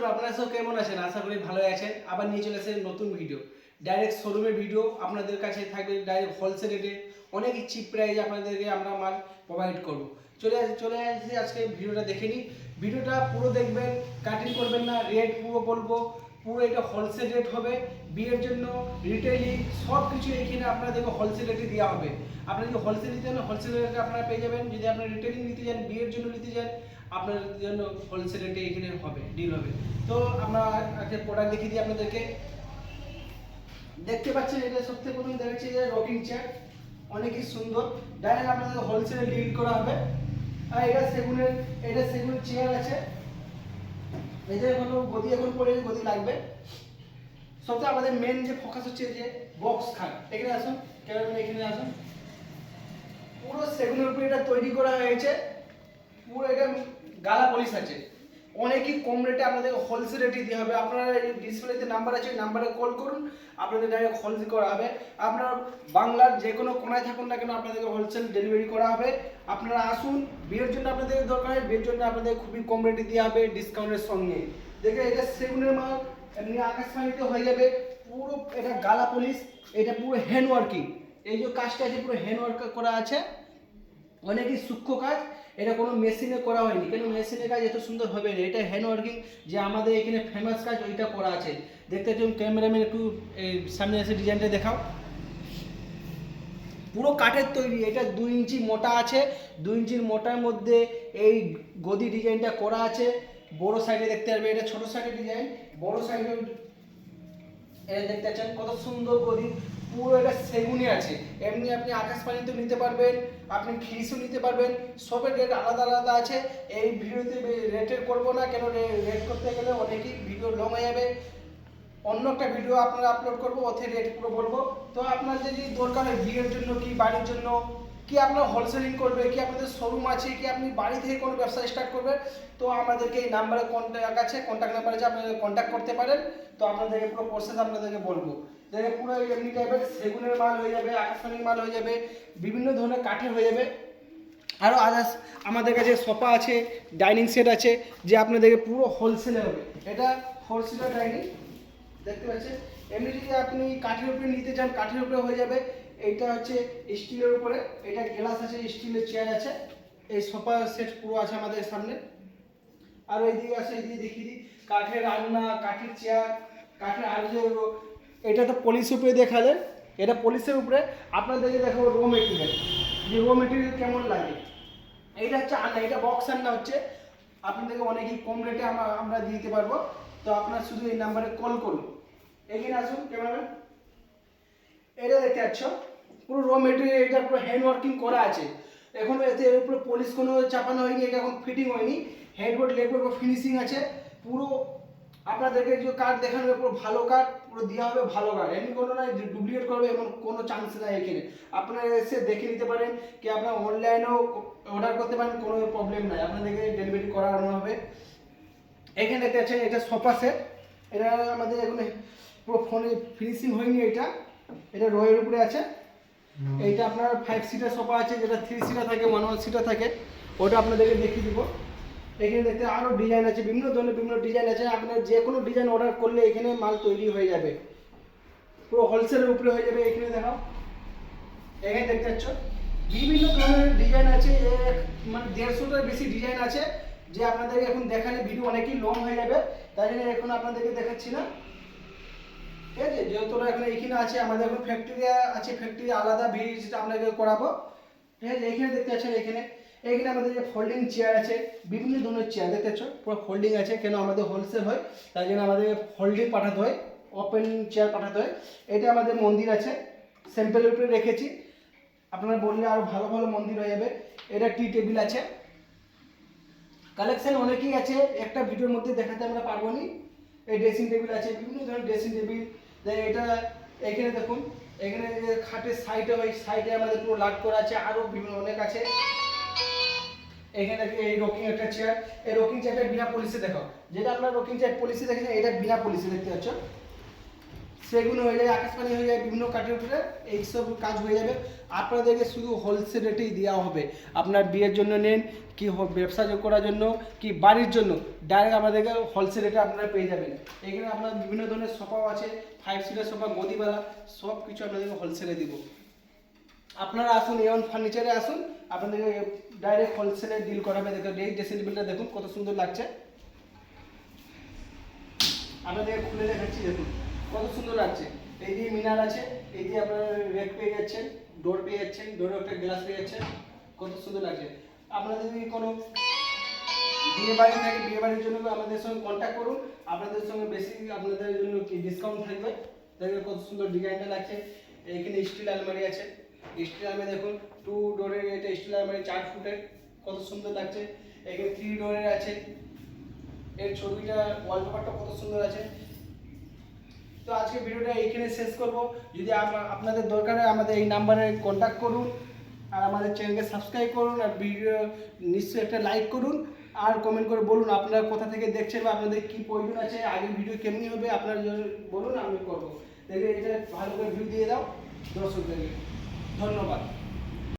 বন্ধুরা, আপনারা সব কেমন আছেন? আশা করি ভালো আছেন। আবার নিয়ে চলে এসেছেন নতুন ভিডিও ডাইরেক্ট শোরুমের ভিডিও আপনাদের কাছে থাকবে ডাইরেক্ট হোলসেল রেটে অনেক চিপ প্রাইস আপনাদেরকে আমরা মাল প্রোভাইড করব। চলে চলে আসি আজকে ভিডিওটা দেখে নিই। ভিডিওটা পুরো দেখবেন কাটিং করবেন না রেট পুরো বলব। পুরো এটা হোলসেল রেট হবে। বিয়ের জন্য রিটেইলিং সব কিছু এখানে আপনাদেরকে হোলসেল রেটে দেওয়া হবে। আপনারা যদি হোলসেল নিতে চান হোলসেল রেটে আপনারা পেয়ে যাবেন। যদি আপনারা রিটেইলিং নিতে চান বিয়ের জন্য নিতে চান আপনার জন্য হোলসেল রেটে এখানে হবে ডিল হবে। তো আমরা আজকে প্রোডাক্ট দেখিয়ে দিই আপনাদেরকে। দেখতে পাচ্ছেন এটা সবথেকে প্রথম দেখাচ্ছি যে রকিং চেয়ার অনেকই সুন্দর। ডাইরেক্ট আপনাদের হোলসেলে ডিল করা হবে। আর এটা সেগুনের এটা সেগুনের চেয়ার আছে। এটা এখনও গদি এখন পরে গদি লাগবে। সবচেয়ে আমাদের মেন যে ফোকাস হচ্ছে যে বক্স খাট। এখানে আসুন ক্যামেরাম্যান এখানে আসুন। পুরো সেগুনের উপরে এটা তৈরি করা হয়েছে। পুরো এটা গালা পলিশ আছে। অনেকই কম রেটে আপনাদের হোলসেল রেটে দিয়ে হবে। আপনারা এই ডিসপ্লেতে নাম্বার আছে নাম্বারে কল করুন, আপনাদের ডাইরেক্ট হোলসেল করা হবে। আপনার বাংলার যে কোনো কোনায় থাকুন না কেন, আপনাদেরকে হোলসেল ডেলিভারি করা হবে। আপনারা আসুন, বিয়ের জন্য আপনাদের দরকার হয়, বিয়ের জন্য আপনাদের খুবই কম রেটে দেওয়া হবে ডিসকাউন্টের সঙ্গে। দেখে এটা সেগুনের মাল, এমনি আকাশবাণীতে হয়ে যাবে। পুরো এটা গালা পলিশ এটা পুরো হ্যান্ড ওয়ার্কিং এই যে কাজটা আছে, পুরো হ্যান্ড ওয়ার্ক করা আছে। অনেকই সূক্ষ্ম কাজ। এটা কোনো মেশিনে করা হয়নি। কেন মেশিনের কাজ এত সুন্দর হবে না? এটা হ্যান্ড ওয়ার্কিং যে আমাদের এখানে ফেমাস কাজ ওইটা করা আছে। দেখতে পাচ্ছেন ক্যামেরাম্যান একটু সামনে এসে ডিজাইনটা দেখাও। পুরো কাঠের তৈরি, এটা দুই ইঞ্চি মোটা আছে। দুই ইঞ্চির মোটার মধ্যে এই গদি ডিজাইনটা করা আছে। বড় সাইডে দেখতে পারবে, এটা ছোট সাইডের ডিজাইন বড় সাইডের এটা দেখতে পাচ্ছেন কত সুন্দর গদি। পুরো এটা সেগুনে আছে। এমনি আপনি আকাশবাণীতেও নিতে পারবেন, আপনি ফ্রিজও নিতে পারবেন, সবের রেট আলাদা আলাদা আছে। এই ভিডিওতে রেটের করব না, কেন রেট করতে গেলে অনেকেই ভিডিও লং হয়ে যাবে। অন্য একটা ভিডিও আপনারা আপলোড করব ওতে রেট পুরো বলব। তো আপনার যদি দরকার হয়, বিয়ের জন্য কি বাড়ির জন্য কি আপনার হোলসেলিং করবে, কি আপনাদের শোরুম আছে, কি আপনি বাড়ি থেকে কোনো ব্যবসা স্টার্ট করবে তো আমাদেরকে এই নাম্বারে কন্ট্যাক্ট আছে কন্ট্যাক্ট নাম্বার আছে আপনাদের কন্ট্যাক্ট করতে পারেন, তো আপনাদেরকে পুরো প্রসেস আপনাদেরকে বলব। দেখে পুরো এমনি টাইপের সেগুনের মাল হয়ে যাবে আকাশবাণীর মাল হয়ে যাবে, বিভিন্ন ধরনের কাঠের হয়ে যাবে। আরও আদার্স আমাদের কাছে সোফা আছে ডাইনিং সেট আছে, যে আপনাদেরকে পুরো হোলসেলে হবে। এটা সিটার ডাইনিং দেখতে পাচ্ছেন? এমনি যদি আপনি কাঠের উপরে নিতে চান, কাঠের উপরে হয়ে যাবে। এইটা হচ্ছে স্টিলের উপরে, এটা গ্লাস আছে, স্টিলের চেয়ার আছে, এই সোফা সেট পুরো আছে আমাদের সামনে। আর এইদিকে আছে, এইদিকে দেখিয়ে দিই, কাঠের আলনা, কাঠের চেয়ার, কাঠের আর যে এটা তো পলিশের উপরে দেখালেন এটা পলিশের উপরে। আপনাদেরকে দেখাবো রো মেটেরিয়াল যে রো মেটেরিয়াল কেমন লাগে। এইটা হচ্ছে আলনা, এটা বক্স আলনা হচ্ছে। আপনাদেরকে অনেকই কম রেটে আমরা দিতে পারব। তো আপনার শুধু এই নাম্বারে কল করুন। এখানে আসুন ক্যামেরাম্যান এটা দেখতে পাচ্ছ পুরো র মেটেরিয়াল এটা পুরো হ্যান্ড ওয়ার্কিং করা আছে। এখন এতে এর উপরে পলিশ কোনো চাপানো হয়নি, এটা এখন ফিটিং হয়নি। হেডবোর্ড লেগবোর্ড ফিনিশিং আছে। পুরো আপনাদেরকে যে কার্ড দেখানো হবে, পুরো ভালো কার্ড পুরো দেওয়া হবে ভালো কার্ড এমনি কোনো না ডুপ্লিকেট করবে, এমন কোনো চান্স নাই এখানে। আপনারা এসে দেখে নিতে পারেন কি আপনার অনলাইনেও অর্ডার করতে পারেন, কোনো প্রবলেম নাই। আপনাদেরকে ডেলিভারি করানো হবে। এখানে দেখতে পাচ্ছেন, এটা সোফা সেট এটা আমাদের এখন পুরো ফোনে ফিনিশিং হয়নি এটা। এটা রয়ের উপরে আছে। এইটা আপনার ফাইভ সিটার সোফা আছে, যেটা থ্রি সিটার থাকে ওয়ান ওয়ান সিটার থাকে। ওটা আপনাদেরকে দেখিয়ে দিব। এখানে দেখতে আরও ডিজাইন আছে, বিভিন্ন ধরনের বিভিন্ন ডিজাইন আছে। আপনার যে কোনো ডিজাইন অর্ডার করলে এখানে মাল তৈরি হয়ে যাবে। পুরো হোলসেলের উপরে হয়ে যাবে এখানে, দেখাও। এখানে দেখতে পাচ্ছ, বিভিন্ন ধরনের ডিজাইন আছে। মানে দেড়শোটার বেশি ডিজাইন আছে। যে আপনাদেরকে এখন দেখালে ভিডিও অনেকই লং হয়ে যাবে। তাই জন্য এখন আপনাদেরকে দেখাচ্ছি না। ঠিক আছে, যেহেতু এখন এখানে আছে, আমাদের এখন ফ্যাক্টরি আছে ফ্যাক্টরি আলাদা ভিজিট আপনাকে করাবো। ঠিক আছে, এখানে দেখতে পাচ্ছেন এখানে। এখানে আমাদের যে ফোল্ডিং চেয়ার আছে, বিভিন্ন ধরনের চেয়ার দেখতে পাচ্ছ, পুরো ফোল্ডিং আছে, কেন আমাদের হোলসেল হয় তাই জন্য আমাদের ফোল্ডিং পাঠাতে হয় ওপেন চেয়ার পাঠাতে হয়। এটা আমাদের মন্দির আছে স্যাম্পেলের উপরে রেখেছি। আপনারা বললে আরও ভালো ভালো মন্দির হয়ে যাবে। এটা টি টেবিল আছে। কালেকশন অনেকই আছে, একটা ভিডিওর মধ্যে দেখাতে আমরা পারব নি। এই ড্রেসিং টেবিল আছে, বিভিন্ন ধরনের ড্রেসিং টেবিল এটা এখানে দেখুন, এখানে খাটের সাইডে ওই সাইডে আমাদের পুরো লাট করা আছে আরও বিভিন্ন অনেক আছে। এখানে এই রকিং একটা চেয়ার এই রকিং চেয়ারটা বিনা পলিসি দেখো যেটা আপনার রকিং চেয়ার পলিসি দেখেছেন, এটা বিনা পলিসি দেখতে পাচ্ছ। সেগুন হয়ে যায় আকাশবাণী হয়ে যায়, বিভিন্ন কাঠের উপরে এইসব কাজ হয়ে যাবে। আপনাদেরকে শুধু হোলসেল রেটেই দেওয়া হবে। আপনার বিয়ের জন্য নেন, কি ব্যবসা করার জন্য, কি বাড়ির জন্য ডাইরেক্ট আমাদেরকে হোলসেল রেটে আপনারা পেয়ে যাবেন। এখানে আপনার বিভিন্ন ধরনের সোফাও আছে ফাইভ সিটার সোফা, গদিবালা, সব কিছু আপনাদেরকে হোলসেলে দিব। আপনারা আসুন, এমন ফার্নিচারে আসুন, আপনাদেরকে ডাইরেক্ট হোলসেলে ডিল করা হবে দেখুন, এই ড্রেসিং টেবিলটা দেখুন, কত সুন্দর লাগছে। আপনাদেরকে খুলে দেখাচ্ছি, দেখুন। কত সুন্দর লাগছে। এই দিয়ে মিনার আছে, এই দিয়ে আপনারা রেক পেয়ে যাচ্ছেন ডোর পেয়ে যাচ্ছেন ডোরে একটা গ্লাস পেয়ে যাচ্ছেন, কত সুন্দর লাগছে। আপনাদের যদি কোনো বিয়ে বাড়ি থাকে, বিয়ে বাড়ির জন্য আমাদের সঙ্গে কন্ট্যাক্ট করুন। আপনাদের সঙ্গে বেশি আপনাদের জন্য কি ডিসকাউন্ট থাকবে? দেখবেন কত সুন্দর ডিজাইনটা লাগছে এইখানে স্টিল আলমারি আছে। স্টিল আলমারি দেখুন টু ডোরের এটা স্টিল আলমারি চার ফুটের, কত সুন্দর লাগছে। এখানে থ্রি ডোরের আছে। এর ছবিটা ওয়ালপেপারটা কত সুন্দর আছে। তো আজকে ভিডিওটা এইখানে শেষ করব। যদি আপ- আপনাদের দরকার হয় আমাদের এই নাম্বারে কন্ট্যাক্ট করুন, আর আমাদের চ্যানেলকে সাবস্ক্রাইব করুন, আর ভিডিও নিশ্চয়ই একটা লাইক করুন, আর কমেন্ট করে বলুন আপনারা কোথা থেকে দেখছেন বা আপনাদের কী প্রয়োজন আছে, আগের ভিডিও কেমনি হবে, আপনারা বলুন আমি করব। দেখে এটা ভালো করে ভিউ দিয়ে দাও। দর্শকদেরকে ধন্যবাদ।